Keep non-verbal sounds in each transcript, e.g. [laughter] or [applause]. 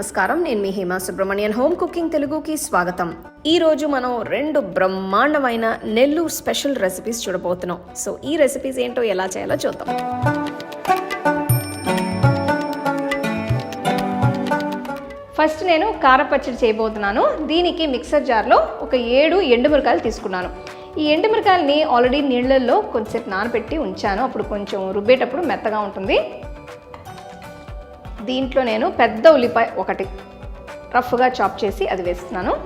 నమస్కారం. నేను మీ హేమా సుబ్రహ్మణ్యన్. హోమ్ కుకింగ్ తెలుగుకి స్వాగతం. ఈ రోజు మనం రెండు బ్రహ్మాండమైన నెల్లూరు స్పెషల్ రెసిపీస్ చూడబోతున్నాం. సో ఈ రెసిపీస్ ఏంటో ఎలా చేయాలో చూద్దాం. ఫస్ట్ నేను కారపచ్చడి చేయబోతున్నాను. దీనికి మిక్సర్ జార్లో ఒక ఏడు ఎండుమిరకాయలు తీసుకున్నాను. ఈ ఎండుమిరకాయలని ఆల్రెడీ నీళ్ళల్లో కొంచెంసేపు నానబెట్టి ఉంచాను. అప్పుడు కొంచెం రుబ్బేటప్పుడు మెత్తగా ఉంటుంది. దీంట్లో నేను పెద్ద ఉల్లిపాయ ఒకటి రఫ్గా చాప్ చేసి అది వేస్తున్నాను.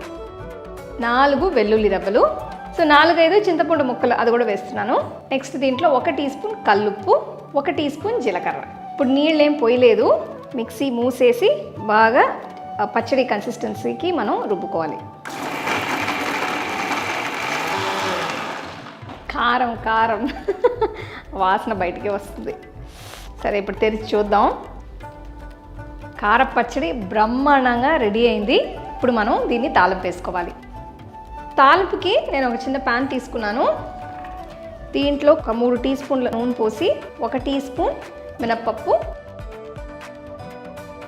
నాలుగు వెల్లుల్లి రెబ్బలు. సో నాలుగైదు చింతపండు ముక్కలు అది కూడా వేస్తున్నాను. నెక్స్ట్ దీంట్లో ఒక టీ స్పూన్ కల్లుప్పు ఒక టీ స్పూన్ జీలకర్ర. ఇప్పుడు నీళ్ళు ఏం పోయలేదు. మిక్సీ మూసేసి బాగా పచ్చడి కన్సిస్టెన్సీకి మనం రుబ్బుకోవాలి. కారం కారం. [laughs] వాసన బయటికి వస్తుంది. సరే ఇప్పుడు తెరిచి చూద్దాం. కారపచ్చడి బ్రహ్మాండంగా రెడీ అయింది. ఇప్పుడు మనం దీన్ని తాలింపు వేసుకోవాలి. తాలింపుకి నేను ఒక చిన్న ప్యాన్ తీసుకున్నాను. దీంట్లో ఒక మూడు టీ స్పూన్ల నూనె పోసి ఒక టీ స్పూన్ మినప్పప్పు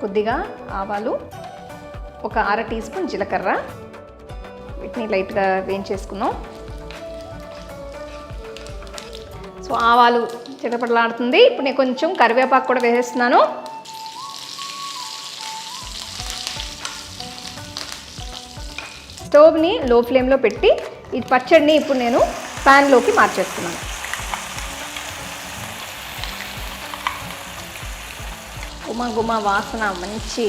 కొద్దిగా ఆవాలు ఒక అర టీ స్పూన్ జీలకర్ర. వీటిని లైట్గా వేయించేసుకున్నాం. సో ఆవాలు చిటపడలాడుతుంది ఇప్పుడు నేను కొంచెం కరివేపాకు కూడా వేసేస్తున్నాను. స్టవ్ని లో ఫ్లేమ్లో పెట్టి ఈ పచ్చడిని ఇప్పుడు నేను ప్యాన్లోకి మార్చేస్తున్నాను. గుమ గుమ వాసన మంచి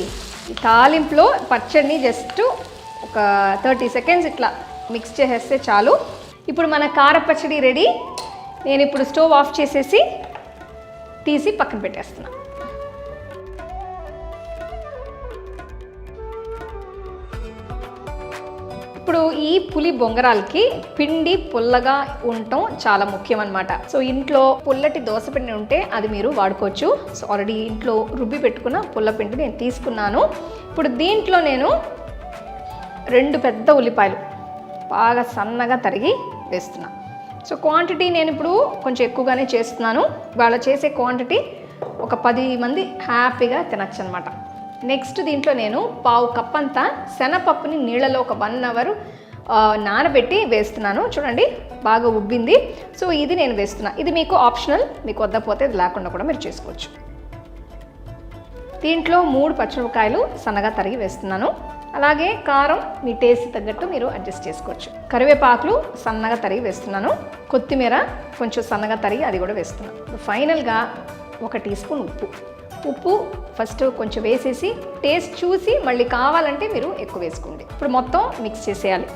ఈ తాలింపులో పచ్చడిని జస్ట్ ఒక థర్టీ సెకండ్స్ ఇట్లా మిక్స్ చేసేస్తే చాలు. ఇప్పుడు మన కార పచ్చడి రెడీ. నేను ఇప్పుడు స్టవ్ ఆఫ్ చేసేసి తీసి పక్కన పెట్టేస్తున్నాను ఇప్పుడు ఈ పులి బొంగరాలకి పిండి పుల్లగా ఉండటం చాలా ముఖ్యం అనమాట సో ఇంట్లో పుల్లటి దోశ పిండి ఉంటే అది మీరు వాడుకోవచ్చు. సో ఆల్రెడీ ఇంట్లో రుబ్బి పెట్టుకున్న పుల్ల పిండి నేను తీసుకున్నాను. ఇప్పుడు దీంట్లో నేను రెండు పెద్ద ఉల్లిపాయలు బాగా సన్నగా తరిగి వేస్తున్నా. సో క్వాంటిటీ నేను ఇప్పుడు కొంచెం ఎక్కువగానే చేస్తున్నాను. వాళ్ళ చేసే క్వాంటిటీ ఒక పది మంది హ్యాపీగా తినచ్చు అనమాట నెక్స్ట్ దీంట్లో నేను పావు కప్ అంతా శనపప్పుని నీళ్ళలో ఒక వన్ అవర్ నానబెట్టి వేస్తున్నాను. చూడండి బాగా ఉబ్బింది. సో ఇది నేను వేస్తున్నా. ఇది మీకు ఆప్షనల్ మీకు వద్దపోతే ఇది లేకుండా కూడా మీరు చేసుకోవచ్చు. దీంట్లో మూడు పచ్చిమిరపకాయలు సన్నగా తరిగి వేస్తున్నాను. అలాగే కారం మీ టేస్ట్ తగ్గట్టు మీరు అడ్జస్ట్ చేసుకోవచ్చు. కరివేపాకులు సన్నగా తరిగి వేస్తున్నాను. కొత్తిమీర కొంచెం సన్నగా తరిగి అది కూడా వేస్తున్నాను ఫైనల్గా ఒక టీ స్పూన్ ఉప్పు. ఉప్పు ఫస్ట్ కొంచెం వేసేసి టేస్ట్ చూసి మళ్ళీ కావాలంటే మీరు ఎక్కువ వేసుకోండి. ఇప్పుడు మొత్తం మిక్స్ చేసేయాలి.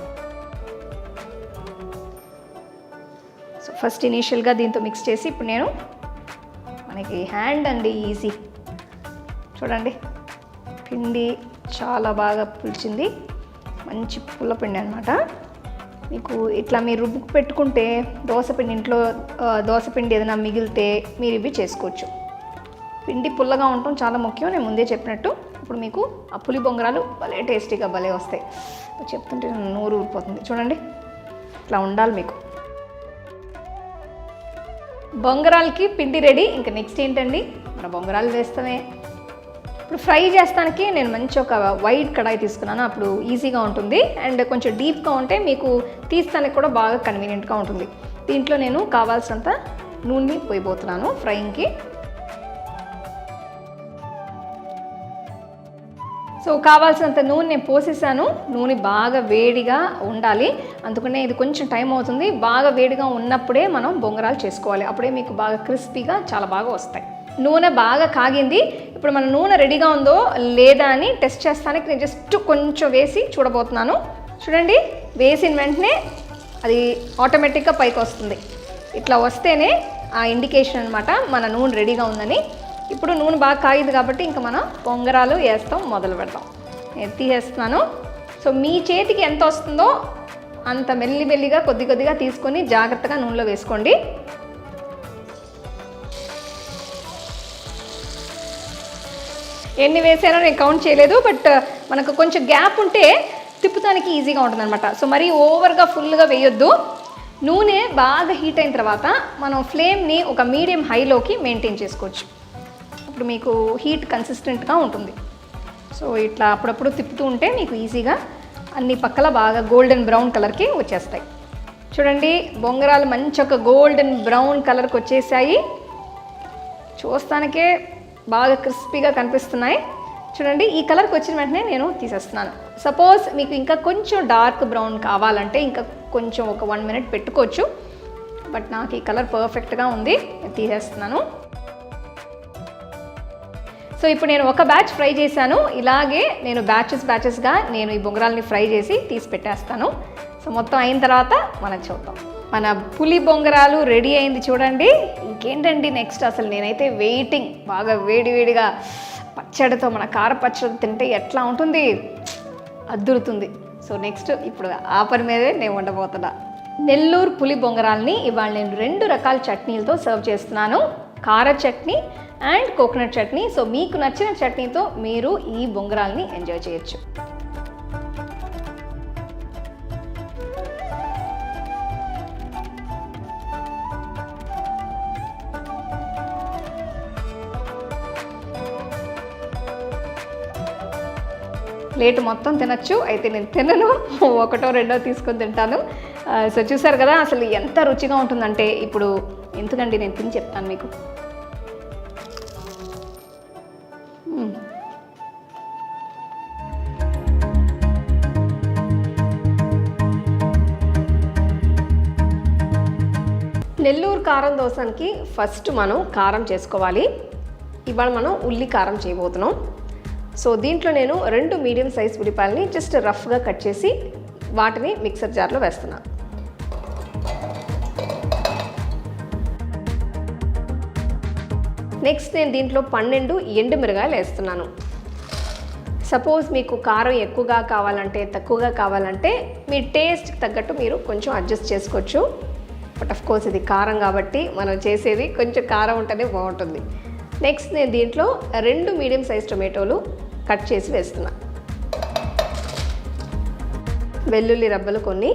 సో ఫస్ట్ ఇనీషియల్గా దీంతో మిక్స్ చేసి ఇప్పుడు నేను మనకి హ్యాండ్ అండి ఈజీ చూడండి. పిండి చాలా బాగా పులిచింది. మంచి పుల్ల పిండి అనమాట మీకు ఇట్లా మీరు రుబ్బుకు పెట్టుకుంటే దోశపిండి ఇంట్లో దోశ పిండి ఏదైనా మిగిలితే మీరు ఇవి చేసుకోవచ్చు. పిండి పుల్లగా ఉండటం చాలా ముఖ్యం. నేను ముందే చెప్పినట్టు ఇప్పుడు మీకు ఆ పులి బొంగరాలు భలే టేస్టీగా భలే వస్తాయి. చెప్తుంటే నోరు ఊరిపోతుంది. చూడండి ఇట్లా ఉండాలి మీకు. బొంగరాలకి పిండి రెడీ. ఇంకా నెక్స్ట్ ఏంటండి? మన బొంగరాలు వేస్తామే ఇప్పుడు ఫ్రై చేస్తానికి నేను మంచి ఒక వైట్ కడాయి తీసుకున్నాను. అప్పుడు ఈజీగా ఉంటుంది. అండ్ కొంచెం డీప్గా ఉంటే మీకు తీస్తానికి కూడా బాగా కన్వీనియంట్గా ఉంటుంది. దీంట్లో నేను కావాల్సినంత నూనె పోయిపోతున్నాను ఫ్రైయింగ్కి. సో కావాల్సినంత నూనె నేను పోసేసాను. నూనె బాగా వేడిగా ఉండాలి. అందుకనే ఇది కొంచెం టైం అవుతుంది. బాగా వేడిగా ఉన్నప్పుడే మనం బొంగరాలు చేసుకోవాలి. అప్పుడే మీకు బాగా క్రిస్పీగా చాలా బాగా వస్తాయి. నూనె బాగా కాగింది. ఇప్పుడు మన నూనె రెడీగా ఉందో లేదా అని టెస్ట్ చేస్తానికి నేను జస్ట్ కొంచెం వేసి చూడబోతున్నాను. చూడండి. వేసిన వెంటనే అది ఆటోమేటిక్గా పైకి వస్తుంది. ఇట్లా వస్తేనే ఆ ఇండికేషన్ అనమాట మన నూనె రెడీగా ఉందని. ఇప్పుడు నూనె బాగా కాగింది కాబట్టి ఇంకా మనం పొంగరాలు వేస్తాం మొదలు పెడతాం. నేను తీసేస్తున్నాను. సో మీ చేతికి ఎంత వస్తుందో అంత మెల్లి మెల్లిగా కొద్ది కొద్దిగా తీసుకొని జాగ్రత్తగా నూనెలో వేసుకోండి. ఎన్ని వేసానో నేను కౌంట్ చేయలేదు బట్ మనకు కొంచెం గ్యాప్ ఉంటే తిప్పుతానికి ఈజీగా ఉంటుంది అనమాట సో మరీ ఓవర్గా ఫుల్గా వేయొద్దు. నూనె బాగా హీట్ అయిన తర్వాత మనం ఫ్లేమ్ని ఒక మీడియం హైలోకి మెయింటైన్ చేసుకోవచ్చు. ఇప్పుడు మీకు హీట్ కన్సిస్టెంట్గా ఉంటుంది. సో ఇట్లా అప్పుడప్పుడు తిప్పుతూ ఉంటే మీకు ఈజీగా అన్ని పక్కల బాగా గోల్డెన్ బ్రౌన్ కలర్కి వచ్చేస్తాయి. చూడండి బొంగరాలు మంచి ఒక గోల్డెన్ బ్రౌన్ కలర్కి వచ్చేసాయి. చూస్తానికే బాగా క్రిస్పీగా కనిపిస్తున్నాయి. చూడండి ఈ కలర్కి వచ్చిన వెంటనే నేను తీసేస్తున్నాను. సపోజ్ మీకు ఇంకా కొంచెం డార్క్ బ్రౌన్ కావాలంటే ఇంకా కొంచెం ఒక వన్ మినిట్ పెట్టుకోవచ్చు. బట్ నాకు ఈ కలర్ పర్ఫెక్ట్గా ఉంది నేను తీసేస్తున్నాను. సో ఇప్పుడు నేను ఒక బ్యాచ్ ఫ్రై చేశాను. ఇలాగే నేను బ్యాచెస్ బ్యాచెస్గా నేను ఈ బొంగరాలని ఫ్రై చేసి తీసి పెట్టేస్తాను. సో మొత్తం అయిన తర్వాత మనం చూద్దాం. మన పులి బొంగరాలు రెడీ అయింది చూడండి. ఇంకేంటండి నెక్స్ట్ అసలు నేనైతే వెయిటింగ్ బాగా వేడివేడిగా పచ్చడితో మన కార పచ్చడి తింటే ఎట్లా ఉంటుంది? అద్దురుతుంది. సో నెక్స్ట్ ఇప్పుడు ఆ పని మీదే నేను ఉండబోతున్నా నెల్లూరు పులి బొంగరాల్ని ఇవాళ నేను రెండు రకాల చట్నీలతో సర్వ్ చేస్తున్నాను. కార chutney and coconut chutney. So మీకు నచ్చిన చట్నీతో మీరు ఈ బొంగరాల్ని ఎంజాయ్ చేయొచ్చు. ప్లేట్ మొత్తం తినచ్చు. అయితే నేను తినను. ఒకటో రెండో తీసుకొని తింటాను. సో చూసారు కదా అసలు ఎంత రుచిగా ఉంటుందంటే ఇప్పుడు ఎందుకండి నేను తిని చెప్తాను మీకు. కారం దోశకి ఫస్ట్ మనం కారం చేసుకోవాలి. ఇవాళ మనం ఉల్లి కారం చేయబోతున్నాం. సో దీంట్లో నేను రెండు మీడియం సైజ్ ఉల్లిపాయలని జస్ట్ రఫ్గా కట్ చేసి వాటిని మిక్సర్ జార్లో వేస్తున్నాను నెక్స్ట్ నేను దీంట్లో పన్నెండు ఎండు మిరగాయలు వేస్తున్నాను. సపోజ్ మీకు కారం ఎక్కువగా కావాలంటే తక్కువగా కావాలంటే మీ టేస్ట్కి తగ్గట్టు మీరు కొంచెం అడ్జస్ట్ చేసుకోవచ్చు. బట్ అఫ్ కోర్స్ ఇది కారం కాబట్టి మనం చేసేది కొంచెం కారం ఉంటేనే బాగుంటుంది. నెక్స్ట్ నేను దీంట్లో రెండు మీడియం సైజ్ టొమాటోలు కట్ చేసి వేస్తున్నా. వెల్లుల్లి రబ్బలు కొన్ని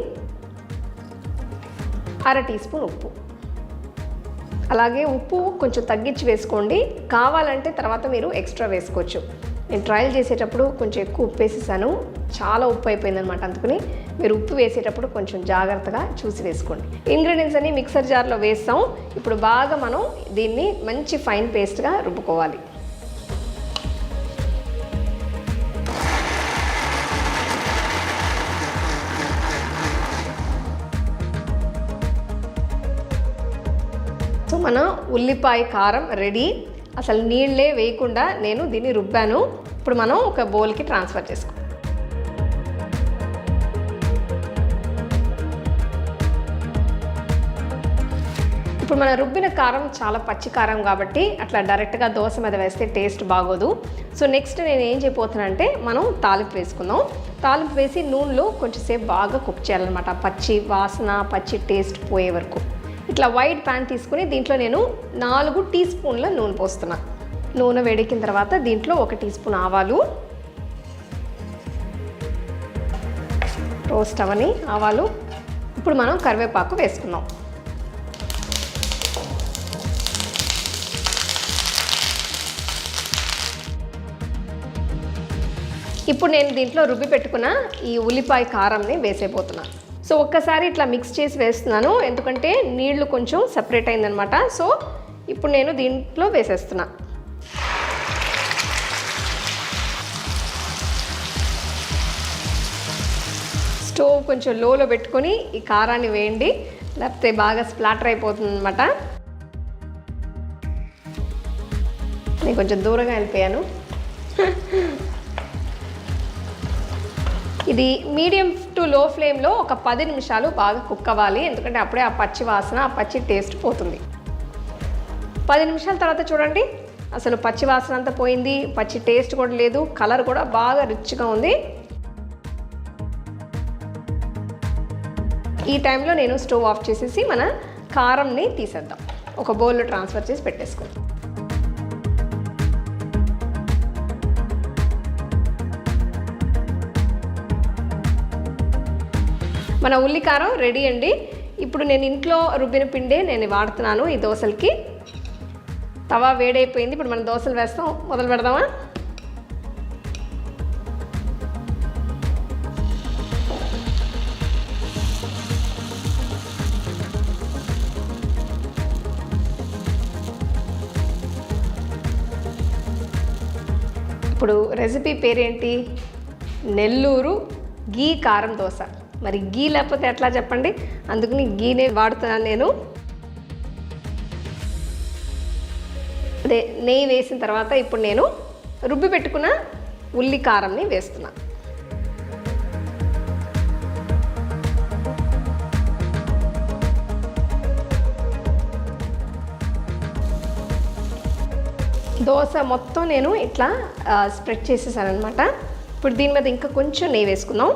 అర టీ స్పూన్ ఉప్పు. అలాగే ఉప్పు కొంచెం తగ్గించి వేసుకోండి. కావాలంటే తర్వాత మీరు ఎక్స్ట్రా వేసుకోవచ్చు. నేను ట్రయల్ చేసేటప్పుడు కొంచెం ఎక్కువ ఉప్పు వేసేసాను. చాలా ఉప్పు అయిపోయింది అనమాట అందుకని మీరు ఉప్పు వేసేటప్పుడు కొంచెం జాగ్రత్తగా చూసి వేసుకోండి. ఇంగ్రీడియంట్స్ అన్ని మిక్సర్ జార్లో వేస్తాం. ఇప్పుడు బాగా మనం దీన్ని మంచి ఫైన్ పేస్ట్గా రుబ్బుకోవాలి. సో మన ఉల్లిపాయ కారం రెడీ. అసలు నీళ్ళే వేయకుండా నేను దీన్ని రుబ్బాను. ఇప్పుడు మనం ఒక బౌల్కి ట్రాన్స్ఫర్ చేసుకో. ఇప్పుడు మన రుబ్బిన కారం చాలా పచ్చి కారం కాబట్టి అట్లా డైరెక్ట్గా దోశ మీద వేస్తే టేస్ట్ బాగోదు. సో నెక్స్ట్ నేను ఏం చేయబోతున్నానంటే మనం తాలింపు వేసుకుందాం. తాలింపు వేసి నూనెలో కొంచెంసేపు బాగా కుక్ చేయాలన్నమాట. పచ్చి వాసన పచ్చి టేస్ట్ పోయే వరకు. ఇట్లా వైట్ ప్యాన్ తీసుకుని దీంట్లో నేను నాలుగు టీ స్పూన్ల నూనె పోస్తున్నా. నూనె వేడెక్కిన తర్వాత దీంట్లో ఒక టీ స్పూన్ ఆవాలు రోస్ట్ అవని ఆవాలు. ఇప్పుడు మనం కరివేపాకు వేసుకుందాం. ఇప్పుడు నేను దీంట్లో రుబ్బి పెట్టుకున్న ఈ ఉల్లిపాయ కారంని వేసేపోతున్నాను సో ఒక్కసారి ఇట్లా మిక్స్ చేసి వేస్తున్నాను. ఎందుకంటే నీళ్ళు కొంచెం సపరేట్ అయిందనమాట. సో ఇప్పుడు నేను దీంట్లో వేసేస్తున్నా. స్టవ్ కొంచెం లోలో పెట్టుకొని ఈ కారాన్ని వేయండి. లేకపోతే బాగా స్ప్లాటర్ అయిపోతుంది అనమాట నేను కొంచెం దూరంగా వెళ్ళిపోయాను. ఇది మీడియం టు లో ఫ్లేమ్లో ఒక పది నిమిషాలు బాగా కుక్ అవ్వాలి. ఎందుకంటే అప్పుడే ఆ పచ్చి వాసన ఆ పచ్చి టేస్ట్ పోతుంది. పది నిమిషాల తర్వాత చూడండి. అసలు పచ్చి వాసన అంతా పోయింది. పచ్చి టేస్ట్ కూడా లేదు. కలర్ కూడా బాగా రిచ్గా ఉంది. ఈ టైంలో నేను స్టవ్ ఆఫ్ చేసేసి మన కారంని తీసేద్దాం. ఒక బౌల్లో ట్రాన్స్ఫర్ చేసి పెట్టేసుకుందాం మన ఉల్లికారం రెడీ అండి. ఇప్పుడు నేను ఇంట్లో రుబ్బిన పిండే నేను వాడుతున్నాను ఈ దోశలకి. తవా వేడైపోయింది. ఇప్పుడు మనం దోశలు వేస్తాం. మొదలు పెడదామా? ఇప్పుడు రెసిపీ పేరేంటి? నెల్లూరు గీ కారం దోశ. మరి గీ లేకపోతే ఎట్లా చెప్పండి? అందుకని గీనే వాడుతున్నాను నేను. అదే నెయ్యి వేసిన తర్వాత ఇప్పుడు నేను రుబ్బి పెట్టుకున్న ఉల్లి కారంని వేస్తున్నా. దోశ మొత్తం నేను ఇట్లా స్ప్రెడ్ చేసేసాను అనమాట ఇప్పుడు దీని మీద ఇంకా కొంచెం నెయ్యి వేసుకుందాం.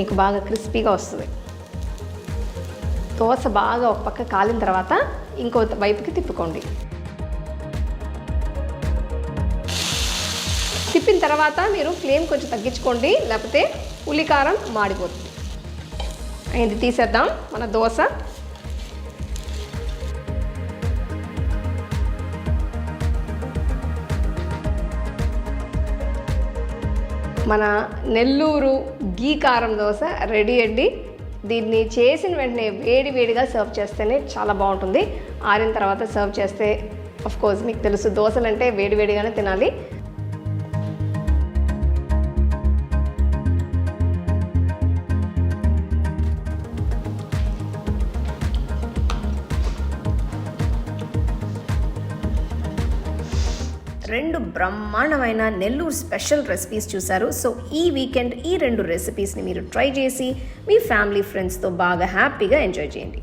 మీకు బాగా క్రిస్పీగా వస్తుంది. దోశ బాగా ఒక పక్క కాలిన తర్వాత ఇంకో వైపుకి తిప్పుకోండి. తిప్పిన తర్వాత మీరు ఫ్లేమ్ కొంచెం తగ్గించుకోండి లేకపోతే ఉల్లికారం మాడిపోతుంది. ఇది తీసేద్దాం మన దోశ. మన నెల్లూరు గీ కారం దోశ రెడీ అండి. దీన్ని చేసిన వెంటనే వేడి వేడిగా సర్వ్ చేస్తేనే చాలా బాగుంటుంది. ఆరిన తర్వాత సర్వ్ చేస్తే కోర్స్ మీకు తెలుసు దోశలు అంటే వేడి వేడిగానే తినాలి. రెండు బ్రహ్మాండమైన నెల్లూరు స్పెషల్ రెసిపీస్ చూసారు సో ఈ వీకెండ్ ఈ రెండు రెసిపీస్ని మీరు ట్రై చేసి మీ ఫ్యామిలీ ఫ్రెండ్స్తో బాగా హ్యాపీగా ఎంజాయ్ చేయండి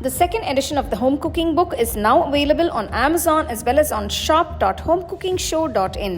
The second edition of the home cooking book is now available on Amazon as well as on shop.homecookingshow.in.